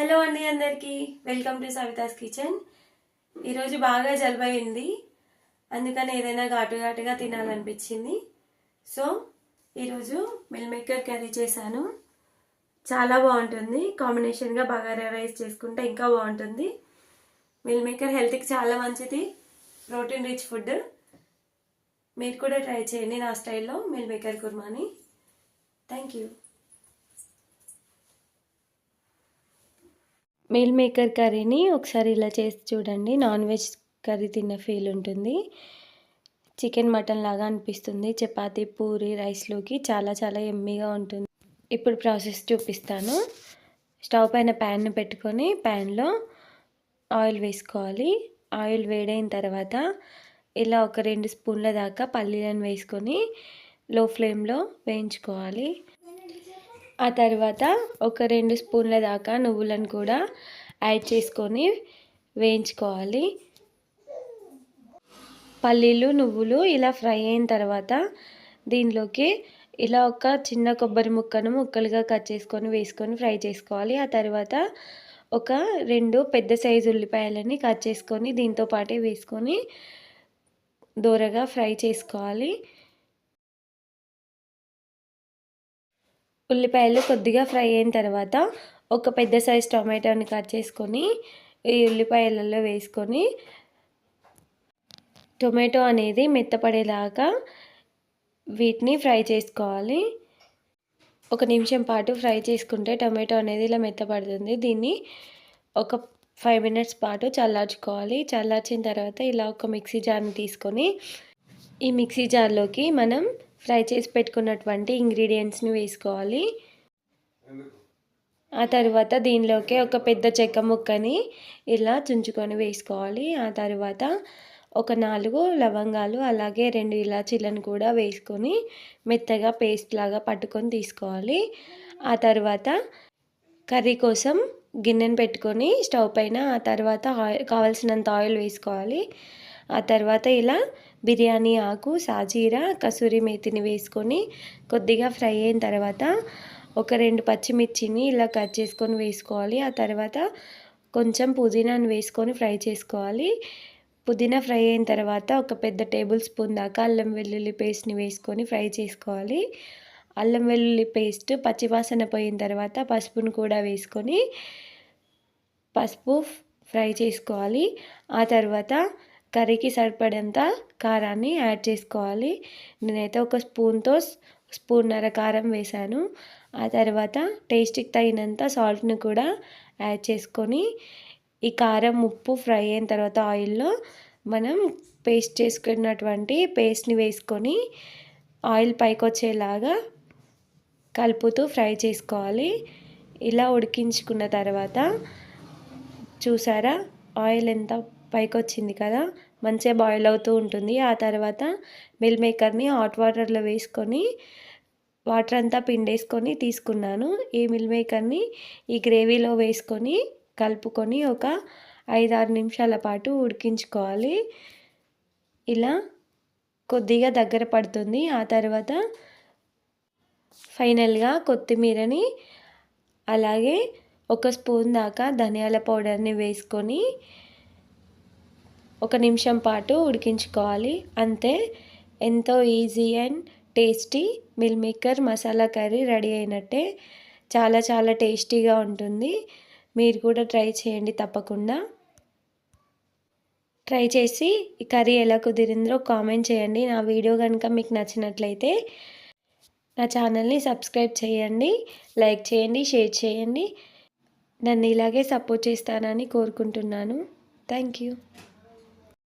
Hello అండి అందరికీ. Welcome to Savita's kitchen ఈరోజు బాగా జలుబు అయింది అందుకని ఏదైనా ఘాటు ఘాటుగా తినాలనిపించింది. సో ఈరోజు మిల్ మేకర్ కర్రీ చేశాను. చాలా బాగుంటుంది. కాంబినేషన్గా బగారా రైస్ చేసుకుంటే ఇంకా బాగుంటుంది. మిల్ మేకర్ హెల్త్కి చాలా మంచిది. ప్రోటీన్ రిచ్ ఫుడ్ మీరు కూడా ట్రై చేయండి నా స్టైల్లో మిల్ మేకర్ కుర్మాని. థ్యాంక్ యూ మీల్ మేకర్ కర్రీని ఒకసారి ఇలా చేసి చూడండి. నాన్ వెజ్ కర్రీ తిన్న ఫీల్ ఉంటుంది. చికెన్ మటన్ లాగా అనిపిస్తుంది. చపాతీ పూరి రైస్లోకి చాలా చాలా ఎమ్మీగా ఉంటుంది. ఇప్పుడు ప్రాసెస్ చూపిస్తాను. స్టవ్ పైన ప్యాన్ పెట్టుకొని ప్యాన్లో ఆయిల్ వేసుకోవాలి. ఆయిల్ వేడైన తర్వాత ఇలా ఒక రెండు స్పూన్ల దాకా పల్లీలను వేసుకొని లో ఫ్లేమ్లో వేయించుకోవాలి. ఆ తర్వాత ఒక రెండు స్పూన్ల దాకా నువ్వులను కూడా యాడ్ చేసుకొని వేయించుకోవాలి. పల్లీలు నువ్వులు ఇలా ఫ్రై అయిన తర్వాత దీనిలోకి ఇలా ఒక చిన్న కొబ్బరి ముక్కను ముక్కలుగా కట్ చేసుకొని వేసుకొని ఫ్రై చేసుకోవాలి. ఆ తర్వాత ఒక రెండు పెద్ద సైజు ఉల్లిపాయలని కట్ చేసుకొని దీంతో పాటే వేసుకొని దూరగా ఫ్రై చేసుకోవాలి. ఉల్లిపాయలు కొద్దిగా ఫ్రై అయిన తర్వాత ఒక పెద్ద సైజ్ టొమాటోని కట్ చేసుకొని ఈ ఉల్లిపాయలలో వేసుకొని టొమాటో అనేది మెత్తపడేలాగా వీటిని ఫ్రై చేసుకోవాలి. ఒక నిమిషం పాటు ఫ్రై చేసుకుంటే టొమాటో అనేది ఇలా మెత్తపడుతుంది. దీన్ని ఒక ఫైవ్ మినిట్స్ పాటు చల్లార్చుకోవాలి. చల్లార్చిన తర్వాత ఇలా ఒక మిక్సీ జార్ని తీసుకొని ఈ మిక్సీ జార్లోకి మనం ఫ్రై చేసి పెట్టుకున్నటువంటి ఇంగ్రీడియంట్స్ని వేసుకోవాలి. ఆ తర్వాత దీనిలోకి ఒక పెద్ద చెక్క ముక్కని ఇలా చుంచుకొని వేసుకోవాలి. ఆ తర్వాత ఒక నాలుగు లవంగాలు అలాగే రెండు ఇలాచీలను కూడా వేసుకొని మెత్తగా పేస్ట్ లాగా పట్టుకొని తీసుకోవాలి. ఆ తర్వాత కర్రీ కోసం గిన్నెను పెట్టుకొని స్టవ్ పైన ఆ తర్వాత ఆయిల్ కావాల్సినంత ఆయిల్ వేసుకోవాలి. ఆ తర్వాత ఇలా బిర్యానీ ఆకు సాజీరా కసూరి మేతిని వేసుకొని కొద్దిగా ఫ్రై అయిన తర్వాత ఒక రెండు పచ్చిమిర్చిని ఇలా కట్ చేసుకొని వేసుకోవాలి. ఆ తర్వాత కొంచెం పుదీనాను వేసుకొని ఫ్రై చేసుకోవాలి. పుదీనా ఫ్రై అయిన తర్వాత ఒక పెద్ద టేబుల్ స్పూన్ దాకా అల్లం వెల్లుల్లి పేస్ట్ని వేసుకొని ఫ్రై చేసుకోవాలి. అల్లం వెల్లుల్లి పేస్ట్ పచ్చివాసన పోయిన తర్వాత పసుపును కూడా వేసుకొని పసుపు ఫ్రై చేసుకోవాలి. ఆ తర్వాత కర్రీకి సరిపడేంత కారాన్ని యాడ్ చేసుకోవాలి. నేనైతే ఒక స్పూన్తో స్పూన్నర కారం వేశాను. ఆ తర్వాత టేస్ట్కి తగినంత సాల్ట్ని కూడా యాడ్ చేసుకొని ఈ కారం ఉప్పు ఫ్రై అయిన తర్వాత ఆయిల్లో మనం పేస్ట్ చేసుకున్నటువంటి పేస్ట్ని వేసుకొని ఆయిల్ పైకి వచ్చేలాగా కలుపుతూ ఫ్రై చేసుకోవాలి. ఇలా ఉడికించుకున్న తర్వాత చూసారా? ఆయిల్ ఎంత పైకి వచ్చింది కదా మంచిగా బాయిల్ అవుతూ ఉంటుంది. ఆ తర్వాత మిల్ మేకర్ని హాట్ వాటర్లో వేసుకొని వాటర్ అంతా పిండేసుకొని తీసుకున్నాను. ఈ మిల్ మేకర్ని ఈ గ్రేవీలో వేసుకొని కలుపుకొని ఒక ఐదు ఆరు నిమిషాల పాటు ఉడికించుకోవాలి. ఇలా కొద్దిగా దగ్గర పడుతుంది. ఆ తర్వాత ఫైనల్గా కొత్తిమీరని అలాగే ఒక స్పూన్ దాకా ధనియాల పౌడర్ని వేసుకొని ఒక నిమిషం పాటు ఉడికించుకోవాలి. అంతే. ఎంతో easy and tasty meal maker masala curry ready అయినట్టే చాలా చాలా టేస్టీగా ఉంటుంది. మీరు కూడా ట్రై చేయండి తప్పకుండా. ట్రై చేసి ఈ కర్రీ ఎలా కుదిరిందో కామెంట్ చేయండి. నా వీడియో కనుక మీకు నచ్చినట్లయితే నా ఛానల్ని సబ్స్క్రైబ్ చేయండి లైక్ చేయండి షేర్ చేయండి. నన్ను ఇలాగే సపోర్ట్ చేస్తానని కోరుకుంటున్నాను. Thank you.